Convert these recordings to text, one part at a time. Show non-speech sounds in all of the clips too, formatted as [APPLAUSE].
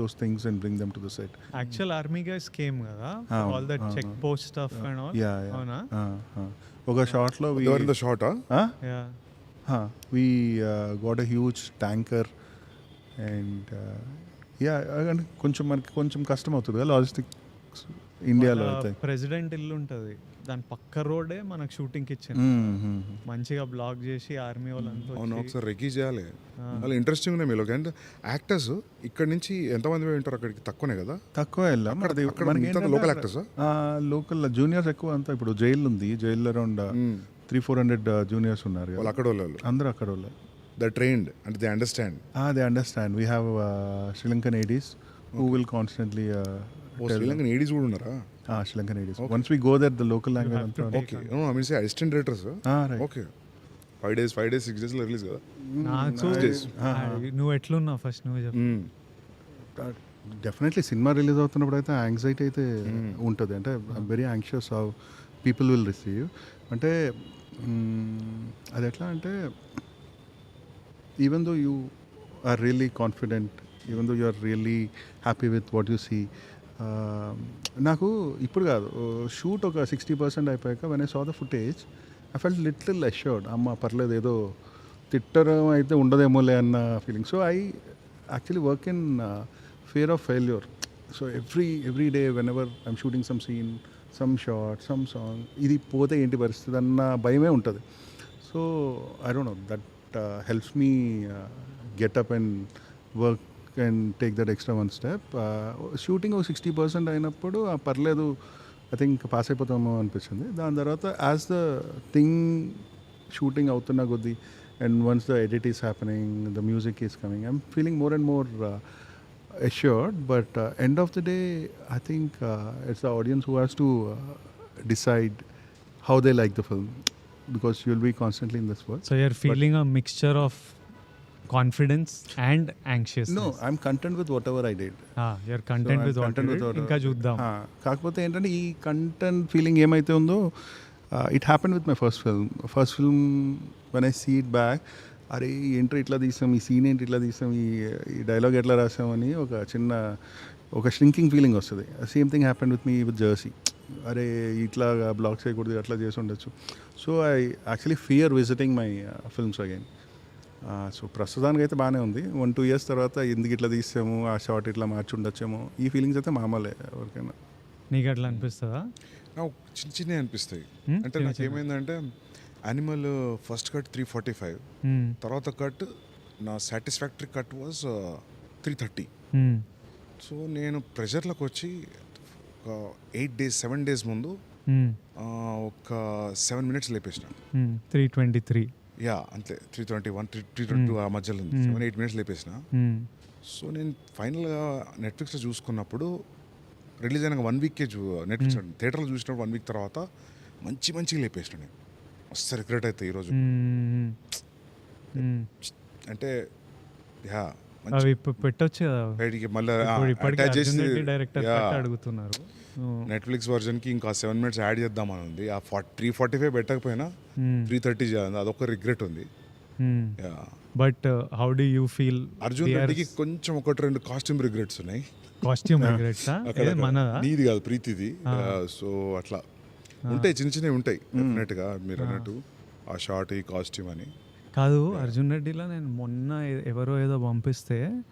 those things and bring them to the set. Actual army guys came కదా? Ah, all that ah, check ah. Post stuff and all Yeah, yeah. అవునా? Uh, uh. ఒక షార్ట్లో ever in the shot yeah we uh, got a huge tanker and uh, yeah and కొంచెం మనకి కొంచెం కష్టం అవుతుంది కదా లాజిస్టిక్స్ ఇండియాలో అయితే. ప్రెసిడెంట్ ఇల్లు ఉంటుంది. దాని పక్క రోడే మనకు షూటింగ్కి ఇచ్చింది. మంచిగా బ్లాక్ చేసి ఆర్మీ వాళ్ళంతా అవును ఒకసారి రెక్కీ చేయాలి. చాలా ఇంట్రెస్టింగ్ ఉన్నాయి మీలో. అండ్ యాక్టర్స్ ఇక్కడ నుంచి ఎంతమంది పోయి ఉంటారు అక్కడికి? తక్కువనే కదా? తక్కువ actors ఆ? లోకల్ జూనియర్స్ ఎక్కువ అంతా ఇప్పుడు జైలు ఉంది. జైల్లో around three four hundred juniors ఉన్నారు వాళ్ళు. అక్కడ వాళ్ళు అందరూ అక్కడ వాళ్ళు. ద ట్రైన్డ్ అంటే they understand they understand we have Sri Lankan ADs who will constantly Sri Lankan ADs కూడా ఉన్నారా? Sri Lankan ADs once we go there the local language okay I mean say assistant directors Ah. Okay five days five days six డేస్లో release కదా? నాకు Nice. ఆ, నువ్వు ఎట్లున్నావు first నువ్వు చెప్పు. డెఫినెట్లీ సినిమా రిలీజ్ అవుతున్నప్పుడు అయితే యాంగ్జైటీ అయితే ఉంటుంది. అంటే very anxious how people will receive అంటే మ్మ్, అది ఎట్లా అంటే even though you are really confident even though you are really happy with what you see నాకు ఇప్పుడు కాదు షూట్ ఒక సిక్స్టీ పర్సెంట్ అయిపోయాక when I saw the footage I felt little assured అమ్మ పర్లేదు ఏదో తిట్టడం అయితే ఉండదేమోలే అన్న feeling so I actually work in fear of failure so every every day when ever I'm shooting some scene some shot some song ఇది పోతే ఏంటి పరిస్థితి అన్న భయమే ఉంటుంది. So I don't know that helps me get up and work and take that extra one step shooting ఒక sixty percent అయినప్పుడు పర్లేదు ఐ థింక్ పాస్ అయిపోతామో అనిపించింది. దాని తర్వాత యాజ్ ద థింగ్ షూటింగ్ అవుతున్న కొద్దీ and once the edit is happening the music is coming I'm feeling more and more assured. But uh, end of the day i think uh, it's the audience who has to uh, decide how they like the film because you'll be constantly in this world. So you're feeling a mixture of confidence and anxious no i'm content with whatever i did. You're content with content with whatever- ఇంకా చూద్దాం. ఆ, కాకపోతే ఏంటంటే ఈ content feeling ఏమైతే ఉందో it happen with my first film first film one I see it back అరే ఏంటో ఇట్లా తీసాం ఈ సీన్ ఏంటి ఇట్లా తీసాం ఈ ఈ డైలాగ్ ఎట్లా రాసామని ఒక చిన్న ఒక షింకింగ్ ఫీలింగ్ వస్తుంది. Same thing happen with me with Jersey అరే ఇట్లా బ్లాక్ చేయకూడదు అట్లా చేసి ఉండొచ్చు. So I actually fear visiting my films again so ప్రస్తుతానికి అయితే బాగానే ఉంది వన్ టూ ఇయర్స్ తర్వాత ఎందుకు ఇట్లా తీసాము ఆ షార్ట్ ఇట్లా మార్చి ఉండొచ్చేమో ఈ ఫీలింగ్స్ అయితే మామూలే ఎవరికైనా నీకు అట్లా అనిపిస్తుందా నాకు చిన్న చిన్నవి అనిపిస్తాయి? అంటే చిన్న నాకు ఏమైందంటే Animal first cut three forty five. తర్వాత కట్ నా satisfactory cut was three thirty. So నేను ప్రెషర్లోకి వచ్చి ఒక ఎయిట్ డేస్ సెవెన్ డేస్ ముందు. ఆ, ఒక సెవెన్ మినిట్స్ లేపేసిన. త్రీ ట్వంటీ త్రీ యా అంతే three twenty one three three twenty ఆ మధ్యలో ఉంది Hmm. సెవెన్ ఎయిట్ మినిట్స్ లేపేసిన Hmm. సో నేను ఫైనల్గా నెట్ఫ్లిక్స్లో చూసుకున్నప్పుడు రిలీజ్ అయిన వన్ వీక్కే చూ నెట్ఫ్లిక్స్ థియేటర్లో చూసినప్పుడు వన్ వీక్ తర్వాత మంచి మంచిగా లేపేసిన నేను మస్తు రిగ్రెట్ అవుతాయి ఈరోజు Hmm. Hmm. అంటే యా అవి పెట్టొచ్చు బయటికి మళ్ళీ అటాచ్ చేసి డైరెక్టర్ అడుగుతున్నారు. నెట్ఫ్లిక్స్ వర్జన్కి ఇంకా సెవెన్ మినిట్స్ యాడ్ చేద్దామని ఉంది ఆ ఫార్టీ త్రీ ఫార్టీ ఫైవ్ పెట్టకపోయినా. త్రీ థర్టీ చేయాలి అదొక రిగ్రెట్ ఉంది. But how do you feel Arjun రెడ్డికి కొంచెం ఒకటి రెండు కాస్ట్యూమ్ రిగ్రెట్స్ ఉన్నాయి. [LAUGHS] కాస్ట్యూమ్ రిగ్రెట్స్ నీది కాదు ప్రీతిది. సో అట్లా. ఉంటాయి చిన్న చిన్నవి ఉంటాయి డెఫినెట్గా మీరు అన్నట్టు. ఆ షార్ట్ ఈ కాస్ట్యూమ్ అని. కాదు అర్జున్ రెడ్డిలో నేను మొన్న ఎవరో ఏదో పంపిస్తే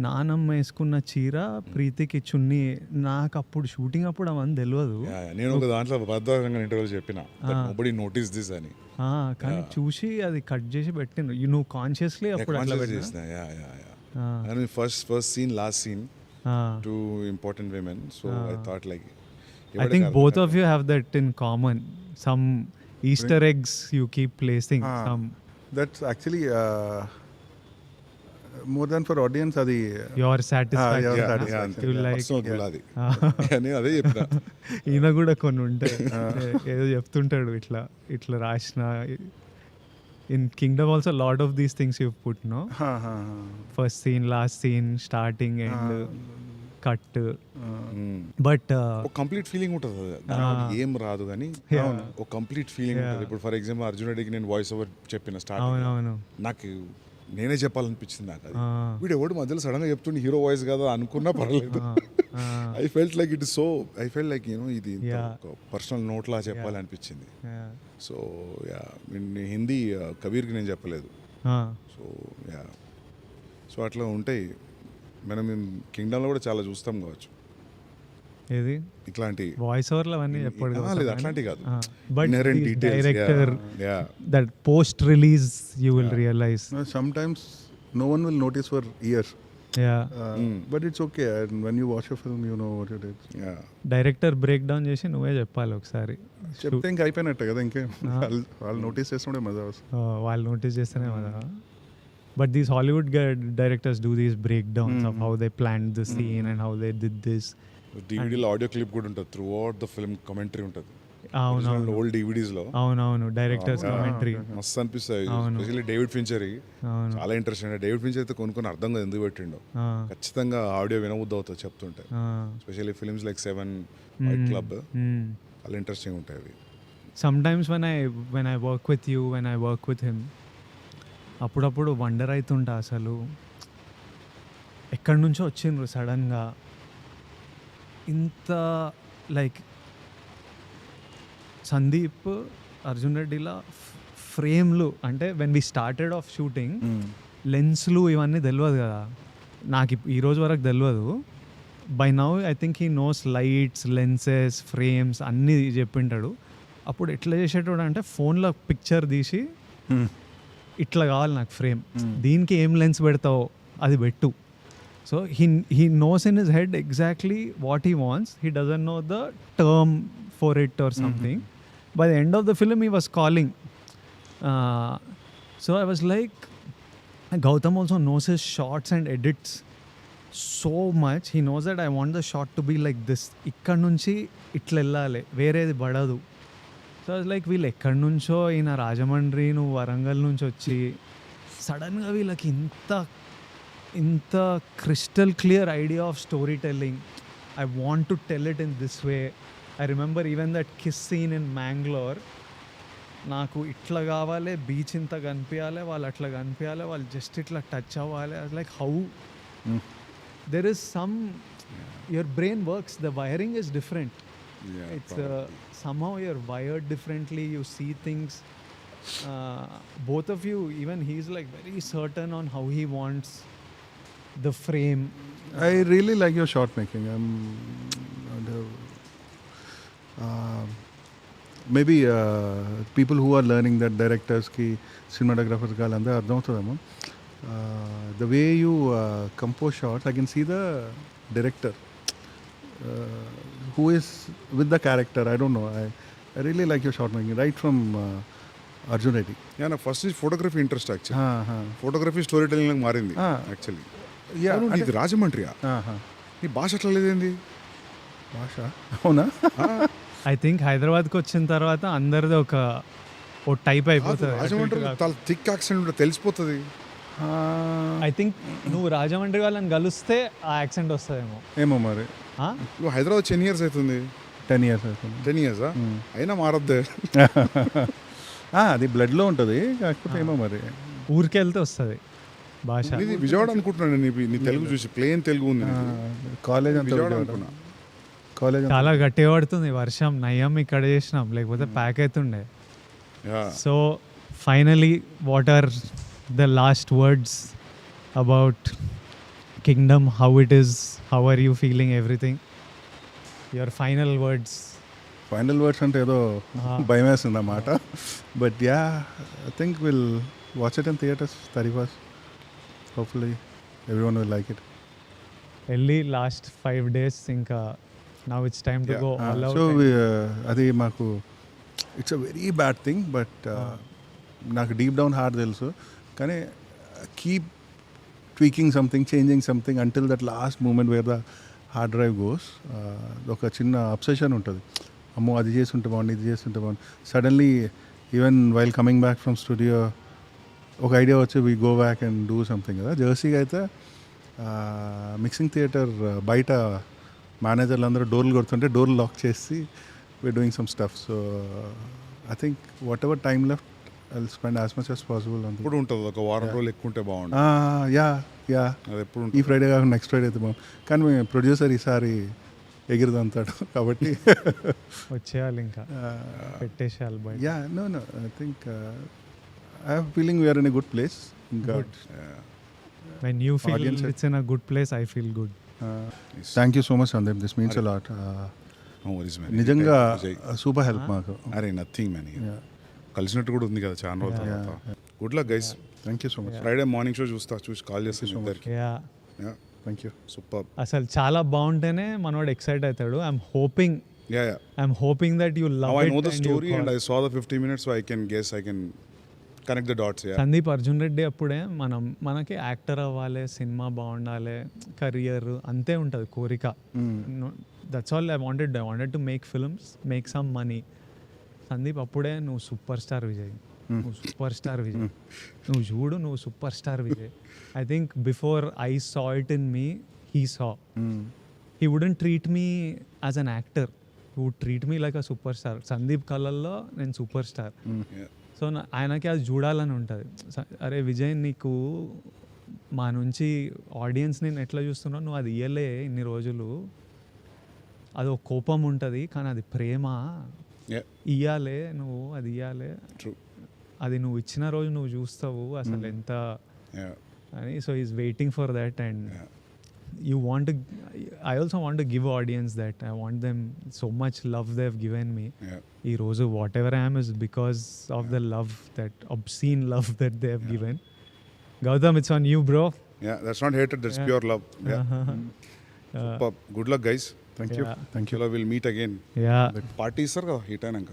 నానమ్మ వేసుకున్న చీర ప్రీతికి చున్నీ నాకు అప్పుడు షూటింగ్ అప్పుడు అవన్నీ తెలియదు. నేను ఒక దాంట్లో బద్ధారంగా ఇంటర్వ్యూ చెప్పిన. నోబడి నోటీస్ దిస్ అని. ఆ, కానీ చూసి అది కట్ చేసి పెట్టిండ్రు. ఈ నువ్వు కాన్షియస్లీ అప్పుడు అట్లా పెట్టినా? చేసిన. Yeah yeah yeah first first scene last scene. Two important women so I thought like I think both of you have that in common. Some Easter eggs you keep placing. Ah. That's actually more than for audience అది your Ah, personal అది Ah. చెప్పిన. ఈయన కూడా కొన్ని ఉంటాయి. ఏ- [LAUGHS] ఏదో చెప్తుంటాడు ఇట్లా ఇట్లా రాసిన. In Kingdom also lot of these things you put no first scene last scene starting and cut Mm. But ఒక కంప్లీట్ ఫీలింగ్ ఉంటుంది ఏం రాదు కానీ. ఒక కంప్లీట్ ఫీలింగ్. ఉంటుంది. ఇప్పుడు ఫర్ ఎగ్జాంపుల్ అర్జున్ రెడ్డికి నేను వాయిస్ ఓవర్ చెప్పిన స్టార్ట్ అవునవును. నాకు నేనే చెప్పాలనిపించింది నాకు అది. వీడు ఎవడు మధ్యలో సడన్గా చెప్తుండే హీరో వాయిస్ కదా? అనుకున్నా పర్లేదు. I felt like it so I felt like you know ఇది. పర్సనల్ నోట్లా చెప్పాలనిపించింది. Yeah. సో యా హిందీ కబీర్కి నేను చెప్పలేదు. సో యా సో అట్లా ఉంటాయి. మనం కింగ్డమ్లో కూడా చాలా చూస్తాం కావచ్చు ఏది ఇట్లాంటి వాయిస్ ఓవర్లు అవన్నీ ఎప్పుడు లేదు అట్లాంటివి కాదు but. Director. That post release you will realise sometimes no one will notice for years. Yeah Uh, But it's okay. And when you watch a film, you know what it is. Yeah. Director break down చేసి నువ్వే చెప్పాలి ఒకసారి చెప్తే ఇంకా అయిపోయినట్టే కదా ఇంకేం వాళ్ళు నోటీస్ చేస్తుండే మజా వస్తుంది ఆ, వాళ్ళు నోటీస్ చేస్తేనే but these Hollywood directors do these break downs of how they plan the scene and how they did this డివిడీలో audio clip కూడా ఉంటుంది. Throughout the film commentary ఉంటుంది. అవునవును. ఓల్డ్ డివిడీస్లో. అవునవును. డైరెక్టర్స్ కమెంటరీ మస్తు అనిపిస్తాయి. స్పెషల్లీ డేవిడ్ ఫించర్ చాలా interest David Fincher అయితే కొనుక్కొని అర్థం కాదు ఎందుకు పెట్టిండో. ఖచ్చితంగా ఆడియో వినబుద్ధి అవుతుంది చెప్తుంటే. Specially films like Seven Fight Club. చాలా ఇంట్రెస్టింగ్ ఉంటాయి అవి. Sometimes when I when I work with you when I work with him అప్పుడప్పుడు వండర్ అవుతుంటా అసలు. ఎక్కడి నుంచో వచ్చిండ్రు సడన్గా. ఇంత లైక్ సందీప్ అర్జున్ రెడ్డిలా ఫ్రేమ్లు అంటే when we started of shooting లెన్స్లు ఇవన్నీ తెలియదు కదా. నాకు ఈ రోజు వరకు తెలియదు by now I think he knows lights lenses frames అన్నీ చెప్పింటాడు అప్పుడు ఎట్లా చేసేటోడు అంటే ఫోన్లో పిక్చర్ తీసి ఇట్లా కావాలి నాకు ఫ్రేమ్. దీనికి ఏం లెన్స్ పెడతావో అది పెట్టు. So he he knows in his head exactly what he wants he doesn't know the term for it or something by the end of the film he was calling so I was like Gautam also knows his shots and edits so much he knows that I want the shot to be like this ఇక్కడ నుంచి ఇట్లా వెళ్ళాలి వేరేది పడదు so like వీళ్ళు ఎక్కడి నుంచో ఈయన రాజమండ్రి నువ్వు వరంగల్ నుంచి వచ్చి సడన్గా వీళ్ళకి ఇంత ఇంత crystal clear idea of story telling I want to tell it in this way I remember even that kiss scene in Mangalore నాకు ఇట్లా కావాలి బీచ్ ఇంత కనిపించాలి వాళ్ళు అట్లా కనిపించాలి వాళ్ళు జస్ట్ ఇట్లా టచ్ అవ్వాలి. Like how there is some your brain works the wiring is different Yeah, it's uh, somehow you're wired differently you see things uh, both of you even he's like very certain on how he wants the frame I really like your shot making. I'm. and, uh, uh, maybe uh, people who are learning that directors ki cinematographers కి వాళ్ళందరూ అర్థమవుతుందేమో the way you compose shots I can see the director Who is with the character I don't know I I really like your shot making right from Arjun Reddy yeah నాకు first photography interest actually photography story telling మారింది Ah. Actually yeah నీది రాజమండ్రియా? నీ భాష అట్లా లేదేంది? భాష? అవునా? [LAUGHS] I think హైదరాబాద్కి వచ్చిన తర్వాత అందరిది ఒక ఓ టైప్ అయిపోతుంది. రాజమండ్రి చాలా థిక్ యాక్సెంట్ ఉంటుంది తెలిసిపోతుంది. ఐ థింక్ నువ్వు రాజమండ్రి వాళ్ళని కలిస్తే ఆ యాక్సెంట్ వస్తుందేమో. ఏమో మరి. ఆ? నువ్వు హైదరాబాద్ టెన్ ఇయర్స్ అవుతుంది? టెన్ ఇయర్స్ అవుతుంది. టెన్ ఇయర్సా అయినా మారద్దే. [LAUGHS] ఆ, అది బ్లడ్లో ఉంటుంది కాకపోతే ఏమో మరి. ఊరికి వెళ్తే వస్తుంది భాష. ఇది విజయవాడ అనుకుంటున్నాను నీ నీ తెలుగు చూసి ప్లేన్ తెలుగు ఉంది. కాలేజ్ అంతా విజయవాడ. అనుకున్నా. కాలేజ్ చాలా గట్టిగా పడుతుంది వర్షం నయ్యం ఇక్కడ చేసినాం లేకపోతే ప్యాక్ అవుతుండే. Yeah. So, finally, what are the last words about Kingdom? How it is? How are you feeling? Everything? Your final words. Final words అంటే ఏదో. భయం వేస్తుంది అన్నమాట but yeah I think will watch it in theatres thirty first hopefully everyone will like it వెళ్ళి last five days ఇంకా now it's time to. Go all so అది మాకు it's a very bad thing but నాకు deep down heart తెలుసు కానీ keep tweaking something changing something until that last moment where the hard drive goes ఒక చిన్న obsession ఉంటుంది. అమ్మో అది చేస్తుంటే బాగుంది ఇది చేస్తుంటే బాగుంది suddenly even while coming back from studio ఒక ఐడియా వచ్చి we go back and do something కదా. జర్సీగా అయితే మిక్సింగ్ థియేటర్ బయట మేనేజర్లు అందరూ డోర్లు కొడుతుంటే డోర్లు లాక్ చేసి we doing some stuff so I think whatever time left I spend as much as possible అంతే ఎప్పుడు ఉంటుంది ఒక వారం రోజులు ఎక్కువ ఉంటే బాగుంటుంది యా యా అది ఎప్పుడు ఈ ఫ్రైడే కాకుండా నెక్స్ట్ ఫ్రైడే అయితే బాగుంది కానీ మీ ప్రొడ్యూసర్ ఈసారి ఎగిరిదంతాడు [LAUGHS] కాబట్టి. వచ్చేయాలి ఇంకా. పెట్టేసేయాలి బయట. Yeah no no I think I have feeling we are in a good place ఇంకా when you feel it's in a good place I feel good thank you so much Sandeep this means lot No worries, man. నిజంగా. Super help మాకు. అరే nothing man. కలిసినట్టు కూడా ఉంది కదా చాలా రోజుల Yeah, తర్వాత. Good luck guys thank you so much Friday morning show చూస్తా చూసి కాల్ చేస్తాను ఇద్దరికి యా థ్యాంక్ యూ సూపర్ అసలు చాలా బాగుంటేనే మనోడు ఎక్సైట్ అవుతాడు. I'm hoping yeah yeah I'm hoping that you Now love I know the story and I saw the 50 minutes, so I can guess, I can the dots. Yeah. Sandeep Arjun Reddy అప్పుడే మనం మనకి actor అవ్వాలి cinema బాగుండాలి career అంతే ఉంటుంది కోరిక. That's all I wanted I wanted to make films make some money Sandeep అప్పుడే నువ్వు సూపర్ స్టార్ విజయ్. నువ్వు సూపర్ స్టార్ విజయ్. నువ్వు చూడు నువ్వు super star Vijay. I think before I saw it in me he saw he wouldn't treat me as an actor would treat me like a super star Sandeep కళల్లో నేను super star. So ఆయనకి అది చూడాలని ఉంటుంది. అరే విజయ్ నీకు మా నుంచి ఆడియన్స్ నేను ఎట్లా చూస్తున్నావు నువ్వు అది ఇయ్యలే ఇన్ని రోజులు. అది ఒక కోపం ఉంటుంది కానీ అది ప్రేమ. ఇయ్యాలే నువ్వు అది ఇయ్యాలే. అది నువ్వు ఇచ్చిన రోజు నువ్వు చూస్తావు అసలు ఎంత. అని so is waiting for that and Yeah. you want to i also want to give audience that i want them so much love they've given me Yeah. ఈ రోజు whatever I'm is because of the love that obscene love that they have given Gautam it's on you bro Yeah. That's not hatred, that's Yeah. pure love. Yeah. Thank you. Thank you we'll meet again. Yeah party ఇస్తారు కదా heat అయినాక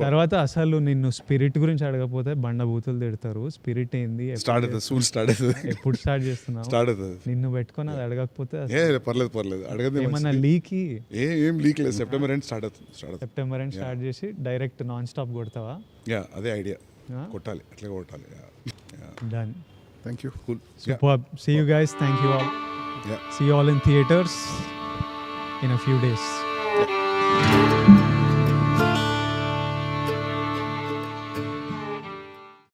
తర్వాత అసలు నిన్ను spirit గురించి అడగకపోతే బండ బూతులు తిడతారు. స్పిరిట్ ఏంది? ఎప్పుడు స్టార్ట్ అవుతుంది. స్టార్ట్ అవుతుంది. ఎప్పుడు స్టార్ట్ చేస్తున్నావు? స్టార్ట్ అవుతుంది. నిన్ను పెట్టుకొని అది అడగకపోతే పర్లేదు పర్లేదు. అడగదే ఏమన్నా లీకి? ఏ ఏం లీక్ లేదు. సెప్టెంబర్ ఎండ్ స్టార్ట్ అవుతుంది. స్టార్ట్ సెప్టెంబర్ అని స్టార్ట్ చేసి డైరెక్ట్ నాన్ స్టాప్ కొడతావా? యా అదే ఐడియా. కొట్టాలి. అట్లా కొట్టాలి. Done Thank you. Cool. Superb. Yeah. See you guys. Thank you all. Yeah. See you all in theaters in a few days.